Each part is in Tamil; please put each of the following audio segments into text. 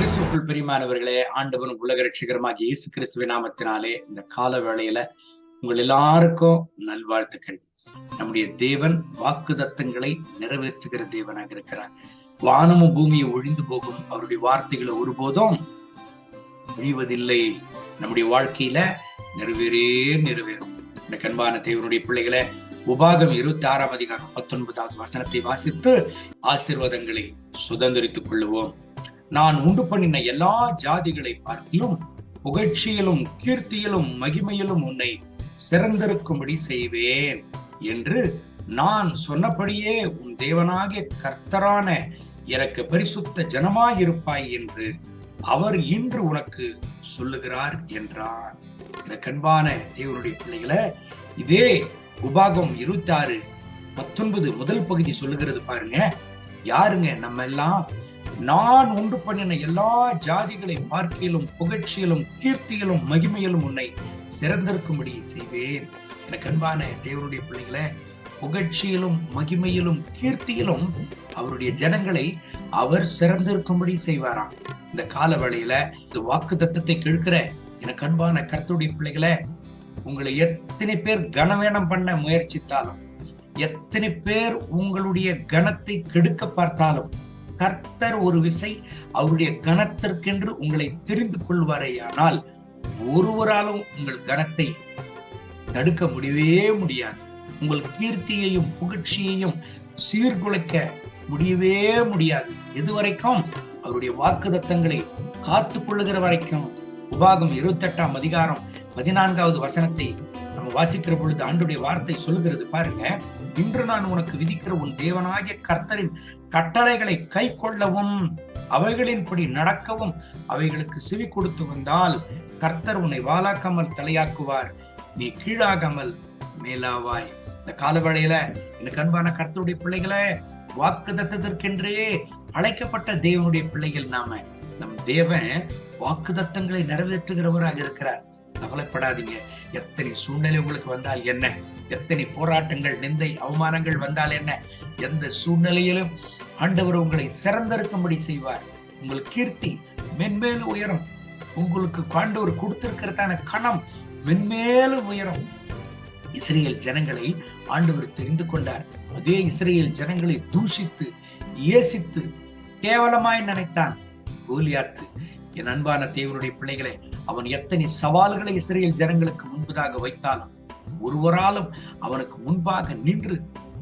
கிறிஸ்துக்குள் பிரிமானவர்களே ஆண்டவன் உலக ரட்சகரமாக இயேசு கிறிஸ்துவ நாமத்தினாலே இந்த கால வேளையில உங்கள் எல்லாருக்கும் நல்வாழ்த்துக்கள். நம்முடைய தேவன் வாக்கு தத்தங்களை நிறைவேற்றுகிற தேவனாக இருக்கிறார். வானமும் பூமியை ஒழிந்து போகும் அவருடைய வார்த்தைகளை ஒருபோதும் ஒழிவதில்லை நம்முடைய வாழ்க்கையில நிறைவேறே நிறைவேறும். இந்த கண்பான தேவனுடைய பிள்ளைகளை உபாகம் இருபத்தி ஆறாம் அதிகாரம் பத்தொன்பதாவது வசனத்தை வாசித்து ஆசீர்வாதங்களை சுதந்திரித்துக் கொள்ளுவோம். நான் உண்டு பண்ணின எல்லா ஜாதிகளை பார்க்கிலும் புகழ்ச்சியிலும் கீர்த்தியிலும் மகிமையிலும் உன்னை சிறந்திருக்கும்படி செய்வேன் என்று நான் சொன்னபடியே உன் தேவனாகிய கர்த்தரான எனக்கு பரிசுத்த ஜனமாயிருப்பாய் என்று அவர் இன்று உனக்கு சொல்லுகிறார் என்றார். எனக்கு அன்பான தேவனுடைய பிள்ளைகளை இதே உபாகம் இருபத்தி ஆறு பத்தொன்பது முதல் பகுதி சொல்லுகிறது பாருங்க. யாருங்க நம்ம எல்லாம் நான் உண்டு பண்ணின எல்லா ஜாதிகளை பார்க்கையிலும் புகழ்ச்சியிலும் கீர்த்தியிலும் மகிமையிலும் உன்னை சிறந்திருக்கும்படி செய்வேன். எனக்கு அன்பான தேவனுடைய பிள்ளைகளை புகழ்ச்சியிலும் மகிமையிலும் கீர்த்தியிலும் அவருடைய ஜனங்களை அவர் சிறந்திருக்கும்படி செய்வாராம். இந்த கால வேளையில இந்த வாக்கு தத்தத்தை கேட்கிற எனக்கு அன்பான கருத்துடைய பிள்ளைகளை உங்களை எத்தனை பேர் கனவேனம் பண்ண முயற்சித்தாலும் எத்தனை பேர் உங்களுடைய கனத்தை கெடுக்க பார்த்தாலும் கர்த்தர் ஒரு விசை அவருடைய கனத்திற்கென்று உங்களை தெரிந்து கொள்வாரேயானால் ஒருவராலும் உங்கள் கனத்தை தடுக்க முடியவே முடியாது. உங்கள் கீர்த்தியையும் புகழ்ச்சியையும் சீர்குலைக்க முடியவே முடியாது. எதுவரைக்கும் அவருடைய வாக்குதத்தங்களை காத்து கொள்ளுகிற வரைக்கும் உபாகம் இருபத்தி எட்டாம் அதிகாரம் பதினான்காவது வசனத்தை நம்ம வாசிக்கிற பொழுது ஆண்டுடைய வார்த்தை சொல்கிறது பாருங்க. இன்று நான் உனக்கு விதிக்கிற உன் தேவனாகிய கர்த்தரின் கட்டளைகளை கை கொள்ளவும் அவைகளின்படி நடக்கவும் அவைகளுக்கு செவி கொடுத்து வந்தால் கர்த்தர் உன்னை வாழாக்காமல் தலையாக்குவார். நீ கீழாகாமல் மேலாவாய். இந்த காலவேளையில எனக்கு அன்பான கர்த்தருடைய பிள்ளைகளை வாக்கு தத்தத்திற்கென்றே அழைக்கப்பட்ட தேவனுடைய பிள்ளைகள் நாம. நம் தேவன் வாக்கு தத்தங்களை நிறைவேற்றுகிறவராக இருக்கிறார். கவலைப்படாதீங்க. எத்தனை சூழ்நிலை உங்களுக்கு வந்தால் என்ன? எத்தனை போராட்டங்கள் நிந்தை அவமானங்கள் வந்தால் என்ன? எந்த சூழ்நிலையிலும் ஆண்டவர் உங்களை சிறந்திருக்கும்படி செய்வார். உங்கள் கீர்த்தி மென்மேலும் உயரும். உங்களுக்கு ஆண்டவர் கொடுத்திருக்கிறதான கணம் மென்மேலும் உயரும். இஸ்ரேல் ஜனங்களை ஆண்டவர் தெரிந்து கொண்டார். அதே இஸ்ரேல் ஜனங்களை தூஷித்து ஏசித்து கேவலமாய் நினைத்தான் கோலியாத்து. என் அன்பான தேவனுடைய பிள்ளைகளை அவன் எத்தனை சவால்களை இஸ்ரேல் ஜனங்களுக்கு முன்பதாக வைத்தாலும் ஒருவராலும் அவனுக்கு முன்பாக நின்று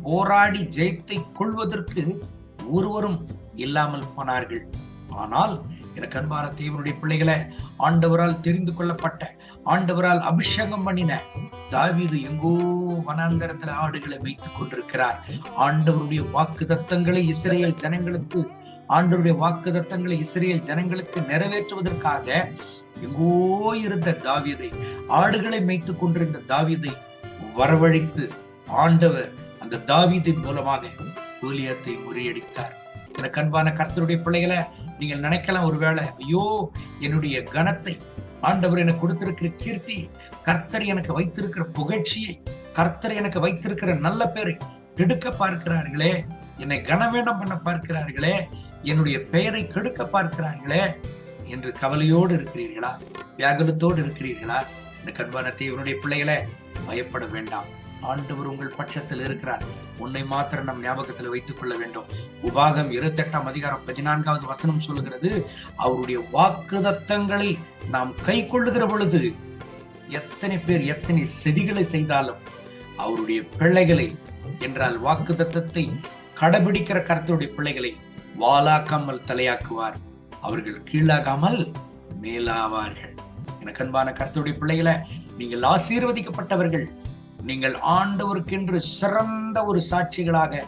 போராடி ஜெயத்தை கொள்வதற்கு ஒருவரும் இல்லாமல் போனார்கள். ஆனால் எனக்கு அன்பான தேவனுடைய பிள்ளைகளை ஆண்டவரால் தெரிந்து கொள்ளப்பட்ட ஆண்டவரால் அபிஷேகம் பண்ணின தாவீது எங்கோ வனாந்தரத்துல ஆடுகளை வைத்துக் கொண்டிருக்கிறார். ஆண்டவருடைய வாக்கு தத்தங்களை இஸ்ரேல் ஜனங்களுக்கு ஆண்டவருடைய வாக்கு தத்தங்களை இஸ்ரேல் ஜனங்களுக்கு நிறைவேற்றுவதற்காக எங்கோ இருந்த தாவியதை ஆடுகளை மேய்த்துக் கொண்டிருந்த தாவியதை வரவழைத்து ஆண்டவர் அந்த தாவியதின் மூலமாக கோலியத்தை முறியடித்தார். எனக்கு அன்பான கர்த்தருடைய பிள்ளைகளை நீங்கள் நினைக்கலாம் ஒருவேளை ஐயோ என்னுடைய கனத்தை ஆண்டவர் எனக்கு கொடுத்திருக்கிற கீர்த்தி கர்த்தர் எனக்கு வைத்திருக்கிற புகழ்ச்சியை கர்த்தர் எனக்கு வைத்திருக்கிற நல்ல பேரை கெடுக்க பார்க்கிறார்களே என்னை கனவேண்டம் பண்ண பார்க்கிறார்களே என்னுடைய பெயரை கெடுக்க பார்க்கிறார்களே என்று கவலையோடு இருக்கிறீர்களா? வியாகுலத்தோடு இருக்கிறீர்களா? இந்த கண்பான தேவனுடைய பிள்ளைகளை பயப்பட வேண்டாம். ஆண்டவர் உங்கள் பட்சத்தில் இருக்கிறார். உன்னை மாத்திரம் நம் ஞாபகத்தில் வைத்துக் கொள்ள வேண்டும். உபாகம் இருபத்தி எட்டாம் அதிகாரம் பதினான்காவது வசனம் சொல்லுகிறது அவருடைய வாக்குதத்தங்களை நாம் கை கொள்ளுகிற பொழுது எத்தனை பேர் எத்தனை செதிகளை செய்தாலும் அவருடைய பிள்ளைகளை என்றால் வாக்குதத்தத்தை கடைபிடிக்கிற கருத்துடைய பிள்ளைகளை வாலாக்காமல் தலையாக்குவார். அவர்கள் கீழாகாமல் மேலாவார்கள். எனக்கு அன்பான கருத்துடைய பிள்ளைகளை நீங்கள் ஆசீர்வதிக்கப்பட்டவர்கள். நீங்கள் ஆண்டவருக்கென்று சிறந்த ஒரு சாட்சிகளாக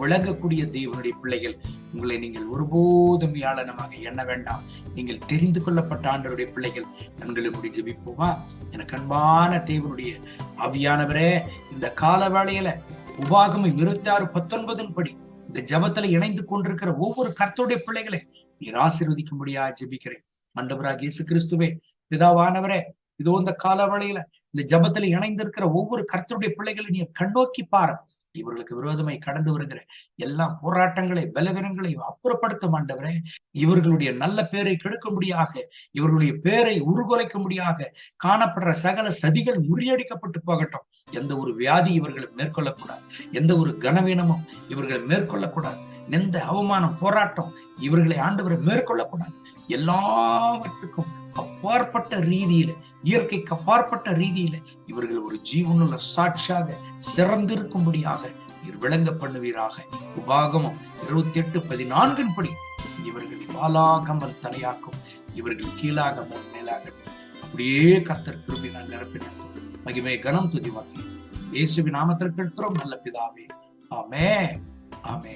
விளங்கக்கூடிய தேவனுடைய பிள்ளைகள் உங்களை நீங்கள் ஒருபோதும் யாழனமாக எண்ண வேண்டாம். நீங்கள் தெரிந்து கொள்ளப்பட்ட ஆண்டவருடைய பிள்ளைகள் கண்களை முடி ஜபிப்போமா? எனக்கு அன்பான தேவனுடைய ஆவியானவரே இந்த கால வேளையில உபாகமை இருபத்தி ஆறு பத்தொன்பதின் படி இந்த ஜபத்துல இணைந்து கொண்டிருக்கிற ஒவ்வொரு கர்த்தருடைய பிள்ளைகளை நீர் ஆசீர்வதிக்கும்படியா ஜெபிக்கிறேன். மண்டபராக இயேசு கிறிஸ்துவே பிதாவானவரே இதோ இந்த கால இந்த ஜபத்துல இணைந்திருக்கிற ஒவ்வொரு கர்த்தருடைய பிள்ளைகளை நீ கண்ணோக்கி பாரு இவர்களுக்கு விரோதமாய் கடந்து வருகிற எல்லா போராட்டங்களை பலவீனங்களை அப்புறப்படுத்தும் மாண்டவரே இவர்களுடைய நல்ல பேரை கெடுக்கும்படியாக இவர்களுடைய பேரை உருகுலைக்கும்படியாக காணப்படுற சகல சதிகள் முறியடிக்கப்பட்டு போகட்டும். எந்த ஒரு வியாதி இவர்களை மேற்கொள்ளக்கூடாது. எந்த ஒரு கனவீனமும் இவர்களை மேற்கொள்ளக்கூடாது. எந்த அவமானம் போராட்டம் இவர்களை ஆண்டவரை மேற்கொள்ளக்கூடாது. எல்லாவற்றுக்கும் அப்பாற்பட்ட ரீதியில இயற்கைக்கு அப்பாற்பட்ட ரீதியில இவர்கள் ஒரு ஜீவனுள்ள சாட்சியாக சிறந்திருக்கும்படியாக விளங்க பண்ணுவீராக உபாகமம் இருபத்தி எட்டு பதினான்கின் படி இவர்களை வாலாகமல் தலையாக்கும் இவர்கள் கீழாக முன் மேலாக அப்படியே கத்தர் கிருபினால் நிரப்பினார் மகிமை கனம் துதிவாக்கி இயேசுவின் நாமத்திற்கு நல்ல பிதாவே. ஆமே ஆமே